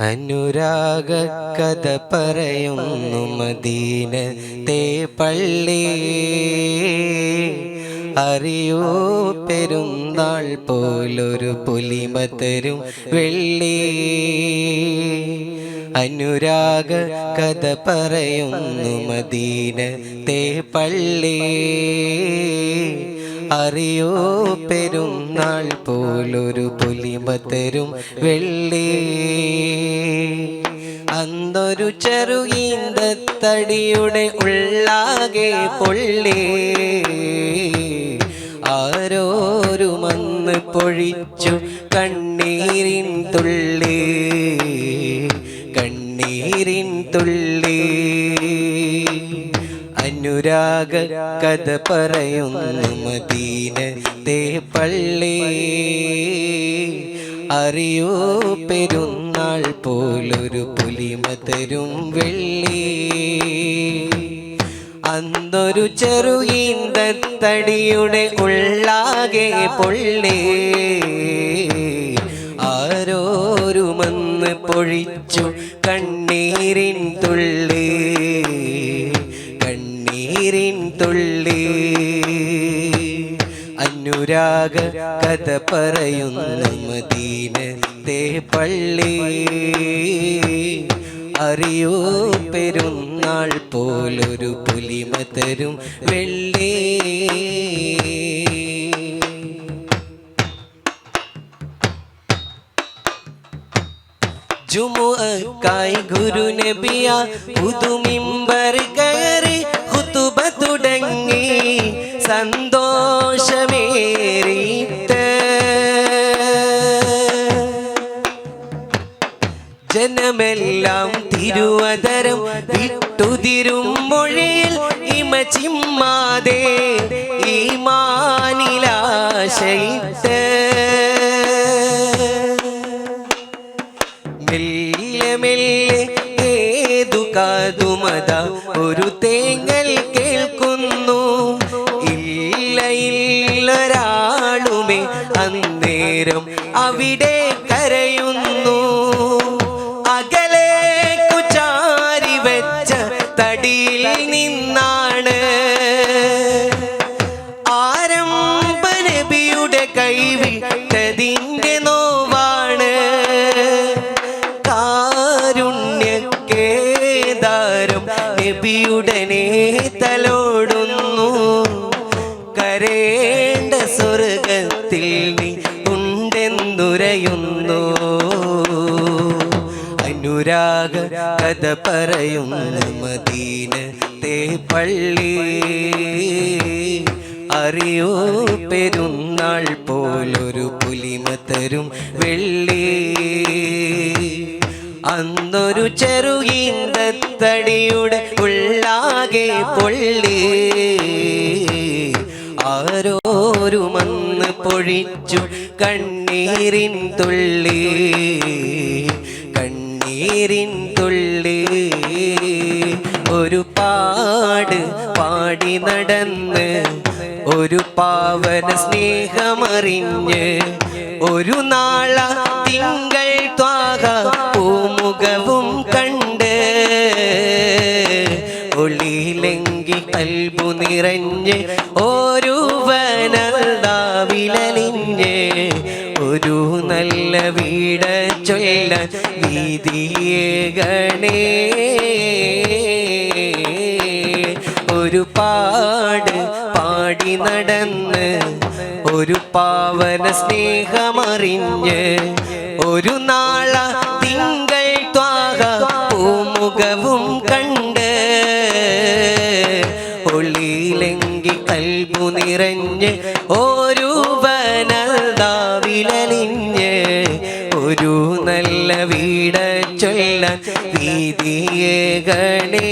അനുരാഗ കഥ പറയുന്നു മദീന തേ പള്ളി. അറിയോ പെരുന്നാൾ പോലൊരു പുലിമ തരും വെള്ളി. അനുരാഗ കഥ പറയുന്നു മദീന തേ പള്ളി. അറിയോ പെരുന്നാൾ പോലൊരു പുലിമ തരും വെള്ളി. അന്നൊരു ചെറുകീന്തത്തടിയുടെ ഉള്ളാകെ പൊള്ളി. ആരോരു മന്ന് പൊഴിച്ചു കണ്ണീരിൻ തുള്ളി. കണ്ണീരിൻ തുള്ളി. അനുരാഗ കഥ പറയുന്നു മദീന തേ പള്ളി. അറിയോ പെരുന്നാൾ പോലൊരു പുലിമ തരും വെള്ളി. അന്നൊരു ചെറുകീന്തത്തടിയുടെ ഉള്ളാകെ പൊള്ളി. ആരോരുമെന്ന് പൊഴിച്ചു കണ്ണീരിൻ തുള്ളി. കണ്ണീരിൻ തുള്ളി. അനുരാഗ കഥ പറയുന്ന മദീന തേ പള്ളി. അറിയോ പെരുന്നാൾ പോലൊരു പുലിമ തരും വെള്ളി. ജുമുഅക്കായി ഗുരു നബിയ പുതുമിമ്പർ കയറി തുടങ്ങി സന്തോഷമേറിയിട്ട്. ജനമെല്ലാം തിരുവതരം വിട്ടുതിരും മൊഴിയിൽ ഇമ ചിമ്മാതെ ഈ മാനിലാശയിട്ട്. അന്നേരം അവിടെ കരയുന്നു. അകലെ കുചാരി വെച്ച തടിയിൽ നിന്നാണ്. ആരംഭനബിയുടെ കൈവിട്ടതിന്റെ നോവാണ്. കാരുണ്യക്കേദാരം നബിയുടനെ തലോടുന്നു കരേണ്ട അനുരാഗ കഥ പറയും മദീന തേ പള്ളി. അറിയോ പെരുന്നാൾ പോലൊരു പുലിമ തരും വെള്ളി. അന്നൊരു ചെറുകീന്തത്തടിയുടെ ഉള്ളാകെ പൊള്ളി. ആരോരു മന്ന് പൊഴിച്ചു കണ്ണീരിൻ തുള്ളി. കണ്ണീരിൻ തുള്ളി. ഒരു പാട് പാടി നടന്ന് ഒരു പാവന സ്നേഹമറിഞ്ഞ് ഒരു നാള തിങ്കൾ ത്വാക പൂമുഖവും കണ്ട് ഒളിയിലെങ്കിൽ അൽപു നിറഞ്ഞ് ഒരു വനവിലലിഞ്ഞ് ഒരു നല്ല വീട ചൊല്ല വീതിയേകണേ ഒരു പാട് പാടി നടന്ന് ഒരു പാവന സ്നേഹമറിഞ്ഞ് ഒരു നാള തിങ്കൾ ത്വാക പൂമുഖവും കണ്ട് ഒളിയിലെങ്കിൽ കൽബു നിറഞ്ഞ് ഒരു വനവിലലിഞ്ഞ് ചൊല്ല ദീദിയേകണേ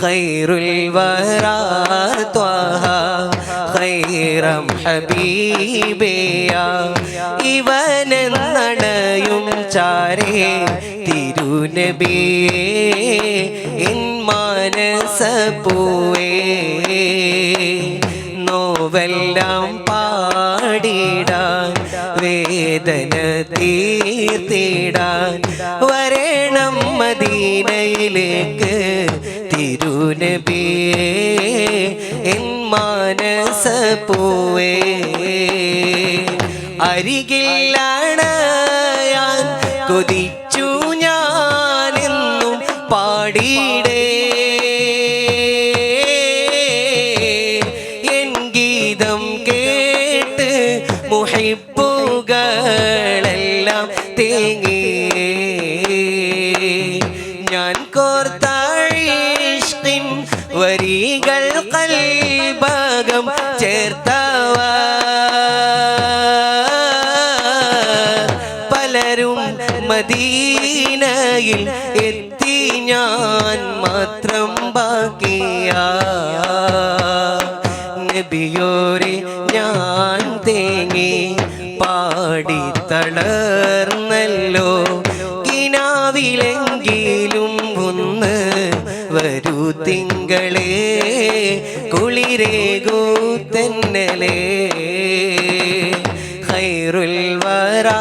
ഖൈറുൽ വരാ ത്വഹ ഖൈറം ഹബീബിയ ഇവനെ നടയും ചാരേ തിരുനബിയേ ഇൻ മനസ പൂവേ നോവെല്ലാം പാടിടാൻ വേദന തീർത്തിടാൻ വരേണം മദീനയിലേക്ക്. തിരുനബിയേ എൻ മാനസ പൂവേ അരികിലാണ് ഞാൻ കോർത്താഴിഷ്കിൻ വരികൾ കൽഭാഗം ചേർത്തവ. പലരും മദീനയിൽ എത്തി ഞാൻ മാത്രം ബാക്കിയ. നബിയോരെ ഞാൻ തേങ്ങി പാടി തളർന്നല്ലോ. കിനാവിലെങ്കിലും തിങ്കളേ കുളിരേകൂ തെന്നലേ ഹൈറുൽ വരാ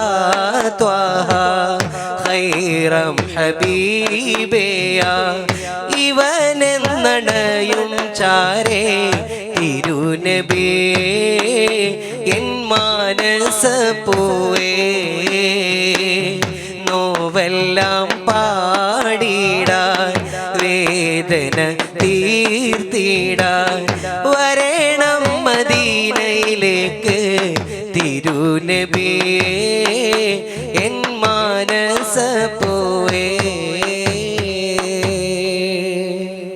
ത്വാഹ ഹൈറം ഹബീബേയ. ഇവനെന്നടയും ചാരേ തിരുനബേ എൻ മാനസ പൂവേ. തീർത്തിടാൻ വരേണം മദീനയിലേക്ക് തിരുനബിയേ